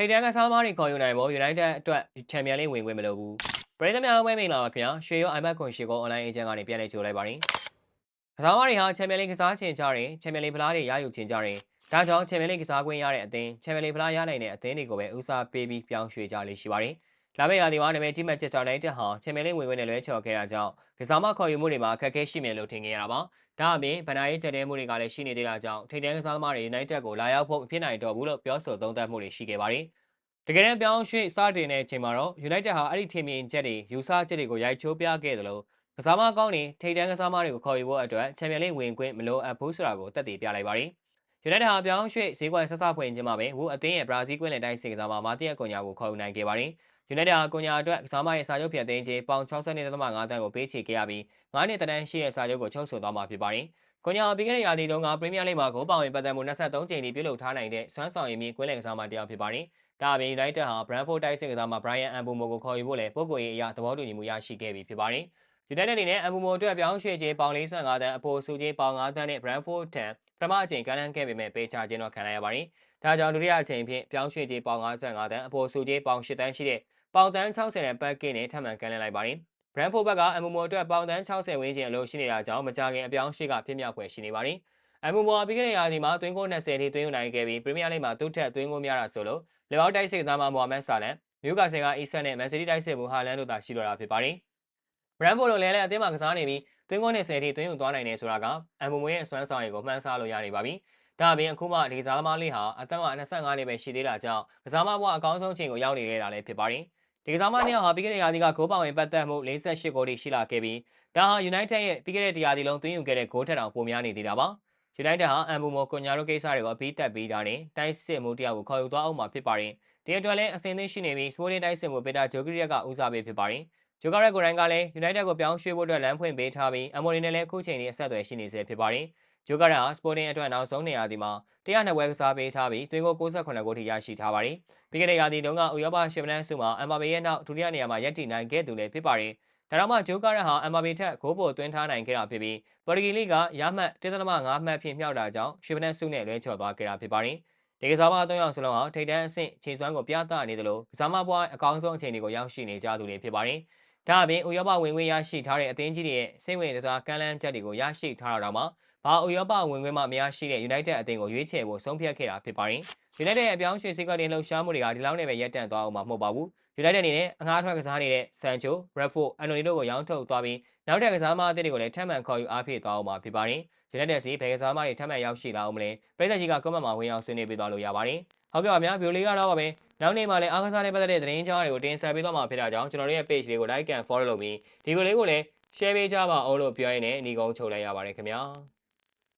ထိပ်တန်းကစားသမားတွေခေါ်ယူနိုင်ဖို့ United အတွက်ချန်ပီယံလိဝင်ခွင့်မလိုဘူးပရိသတ်များအားပဲမင်္ဂလာပါခင်ဗျာရွှေရော iPad ခွန်ရှိကို online agent ကနေပြန်လည်ကြိုလိုက်ပါတယ်ကစားသမားတွေဟာချန်ပီယံလိကစားချင်ကြတယ်ချန်ပီယံလိဖလားတွေရယူချင်ကြတယ်ဒါကြောင့်ချန်ပီယံလိကစားခွင့်ရတဲ့အသင်းချန်ပီယံလိဖလားရနိုင်တဲ့အသင်းတွေကိုပဲဦးစားပေးပြီးပြောင်းရွှေ့ကြလိမ့်ရှိပါတယ် လာမယ့်ရာသီမှာနာမည်ကြီးမှတ်ချက်ကြောင့်နိုင်တဲ့ဟာချန်ပီယံလိဝင်ခွင့်နဲ့လွဲချော်ခဲ့တာကြောင့်ကစားမခေါ်ယူမှုတွေမှာအခက်အခဲရှိမယ်လို့ထင်ခဲ့ရတာပါဒါအပြင်ဗန်နာရေးချက်တဲမှုတွေကလည်းရှိနေသေးတာကြောင့်ထိပ်တန်းကစားသမားတွေ United ကိုလာရောက်ဖို့မဖြစ်နိုင်တော့ဘူးလို့ပြောဆိုသုံးသပ်မှုတွေရှိခဲ့ပါတယ်တကယ်တမ်းပြောင်းရွှေ့စတင်တဲ့အချိန်မှာတော့ United ဟာအဲ့ဒီထင်မြင်ချက်တွေယူဆချက်တွေကိုရိုက်ချိုးပြခဲ့တယ်လို့ကစားမကောင်းတွေထိပ်တန်းကစားမတွေကိုခေါ်ယူဖို့အတွက်ချန်ပီယံလိဝင်ခွင့်မလိုအပ်ဘူးဆိုတာကိုတက်တည်ပြလိုက်ပါတယ်။ United ဟာပြောင်းရွှေ့ဈေးကွက်ဆက်ဆဖွင့်ခြင်းမှာပဲဝူအသင်းရဲ့ဘရာဇီးကွင်းလယ်တိုင်းစင်ကစားမမာတီယက်ကွန်ညာကိုခေါ်ယူနိုင်ခဲ့ပါတယ်။ United ဟာကွန်ညာအတွက်ကစားမရဲ့စာချုပ်ဖြတ်သိမ်းခြင်းပေါင်62.5တန်းကိုပေးချေခဲ့ရပြီး9နှစ်တန်းရှိတဲ့စာချုပ်ကိုချုပ်ဆိုသွားမှာဖြစ်ပါတယ်။ကွန်ညာပြီးခဲ့တဲ့ရာသီတုန်းကပရီးမီးယားလိဂ်မှာဂိုးပောင်ဝင်ပတ်သက်မှု23ကြိမ်ထိပြုလုပ်ထားနိုင်တဲ့စွမ်းဆောင်ရည်မြင့်ကွင်းလယ်ကစားမတစ်ယောက်ဖြစ်ပါတယ်။ဒါအပြင် United ဟာ Brentford တိုက်စစ်ကစားမ Brian Mbeumo ကိုခေါ်ယူဖို့လည်းပုံကိုယ်ရေးအရာသဘောတူညီမှုရရှိခဲ့ပြီဖြစ်ပါတယ်။ United အနေနဲ့ Mbeumo အတွက်ပြောင်းရွှေ့ခြင်းပေါင်45တန်းအပေါ်စုခြင်းပေါင်5တန်းနဲ့ Brentford ထံပထမအကြိမ်ကမ်းလှမ်းခဲ့ပေမဲ့ပေးချခြင်းတော့ခံလိုက်ရပါတယ်။ဒါကြောင့်ဒုတိယအကြိမ်ဖြင့်ပြောင်းရွှေ့ခြင်းပေါင်55တန်းအပေါ်စုခြင်းပေါင်10တန်းရှိတဲ့ ပေါင်တန်း60နဲ့ပတ်ကင်းနဲ့ထပ်မံကမ်းလှမ်းလိုက်ပါတယ်။ Brentford ဘက်က Mbeumo အတွက်ပေါင်တန်း60ဝန်းကျင်အလို့ရှိနေတာကြောင့်မကြခင်အပြောင်းရွှေ့ကဖြစ်မြောက်ဖွယ်ရှိနေပါတယ်။ Mbeumo ပြီးခဲ့တဲ့ရာသီမှာသွင်းဂိုး20ထိသွင်းယူနိုင်ခဲ့ပြီးပရီးမီးယားလိဂ်မှာသူ့ထက်သွင်းဂိုးများတာဆိုလို့လေဘောက်တိုက်စစ်ကစားမမိုဟာမက်ဆာလန်နယူကာဆယ်ကအီဆန်နဲ့မန်စီးတီးတိုက်စစ်မှုဟာလန်တို့သာရှိတော့တာဖြစ်ပါတယ်။ Brentford လိုလဲလဲအသင်းမှာကစားနေပြီးသွင်းဂိုး20ထိသွင်းယူသွားနိုင်တယ်ဆိုတာက Mbeumo ရဲ့အစွမ်းဆောင်ရည်ကိုမှန်းဆလို့ရနေပါပြီ။ဒါအပြင်အခုမှဒီကစားသမားလေးဟာအသက်မှ25နှစ်ပဲရှိသေးတာကြောင့်ကစားမဘဝအကောင်းဆုံးချိန်ကိုရောက်နေခဲ့တာလည်းဖြစ်ပါတယ်။ ဒီကစားမနှစ်ယောက်ဟာပြီးခဲ့တဲ့ရာသီကဂိုးပောင်ဝင်ပတ်သက်မှု48ဂိုးထိရှိလာခဲ့ပြီးဒါဟာ United ရဲ့ပြီးခဲ့တဲ့ရာသီလုံးသွင်းယူခဲ့တဲ့ဂိုးထက်တောင်ပိုများနေသေးတာပါ။ United ဟာ Mbeumo ကွန်ညာတို့ကိစ္စတွေကိုအပြီးတက်ပြီးတာနဲ့တိုက်စစ်မှုတယောက်ကိုခေါ်ယူသွားအောင်မှာဖြစ်ပါတယ်။ဒီအတွက်လည်းအစင်းသင်းရှိနေပြီး Sporting တိုက်စစ်မှုဗီတာဂျိုဂရီယက်ကဦးစားပေးဖြစ်ပါတယ်။ဂျိုဂရက်ကိုရိုင်းကလည်း United ကိုပြောင်းရွှေ့ဖို့အတွက်လမ်းဖွင့်ပေးထားပြီးအမိုရီနဲ့လည်းအခုချိန်ထိအဆက်အသွယ်ရှိနေစေဖြစ်ပါတယ်။ ဂျိုဂရက်ဟာ Sporting အတွက်နောက်ဆုံးနေရာဒီမှာ102ပွဲကစားပေးထားပြီးသွင်းဂိုး68ဂိုးထိရရှိထားပါတယ်။ပြီးခဲ့တဲ့ရာသီတုန်းကဥရောပရှင်ပန်းစုမှာအမ်ဘာဘေရဲ့နောက်ဒုတိယနေရာမှာရပ်တည်နိုင်ခဲ့သူလည်းဖြစ်ပါတယ်။ဒါတော့မှဂျိုဂရက်ဟာအမ်ဘာဘေထက်ဂိုးပိုသွင်းထားနိုင်ခဲ့တာဖြစ်ပြီးပေါ်တူဂီလိကရမှတ်1.5မှတ်ဖြင့်မြောက်တာကြောင့်ရှင်ပန်းစုနဲ့လွဲချော်သွားခဲ့တာဖြစ်ပါတယ်။ဒီကစားမအသုံးယောက်စလုံးဟာထိပ်တန်းအဆင့်ခြေစွမ်းကိုပြသနေသလိုကစားမဘွားအကောင်းဆုံးအခြေအနေကိုရောက်ရှိနေကြသူတွေဖြစ်ပါတယ်။ဒါအပြင်ဥရောပဝင်ခွင့်ရရှိထားတဲ့အသင်းကြီးတွေရဲ့စိတ်ဝင်စားကမ်းလှမ်းချက်တွေကိုရရှိထားတာတော့မှ ဘာဥရောပဝင်ခွင့်မှမရရှိတဲ့ United အသင်းကိုရွေးချယ်ဖို့ဆုံးဖြတ်ခဲ့တာဖြစ်ပါတယ်။ United ရဲ့အပြောင်းရွှေ့စိတ်ကတင်လှုပ်ရှားမှုတွေကဒီလောက်နဲ့ပဲရပ်တန့်သွားအောင်မှာမဟုတ်ပါဘူး။ United အနေနဲ့အငှားထွက်ကစားနေတဲ့ Sancho, Rashford, Anthony တို့ကိုရောင်းထုတ်သွားပြီးနောက်ထပ်ကစားမအသစ်တွေကိုလည်းထပ်မံခေါ်ယူအားဖြည့်သွားအောင်မှာဖြစ်ပါတယ်။ United စီဘယ်ကစားမတွေထပ်မံရောက်ရှိလာအောင်မလဲပြည်သက်ကြီးကကွန်မန့်မှာဝင်ရောက်ဆွေးနွေးပေးသွားလို့ရပါတယ်။ဟုတ်ကဲ့ပါဗျာဗီဒီယိုလေးကတော့ပါပဲနောက်နေ့မှလည်းအားကစားနဲ့ပတ်သက်တဲ့သတင်းကြားတွေကိုတင်ဆက်ပေးသွားမှာဖြစ်တာကြောင့်ကျွန်တော်တို့ရဲ့ page လေးကို like and follow လုပ်ပြီးဒီဗီဒီယိုလေးကိုလည်း share ပေးကြပါအောင်လို့ပြောရင်းနဲ့ညီကုန်းချုပ်လိုက်ရပါတယ်ခင်ဗျာ။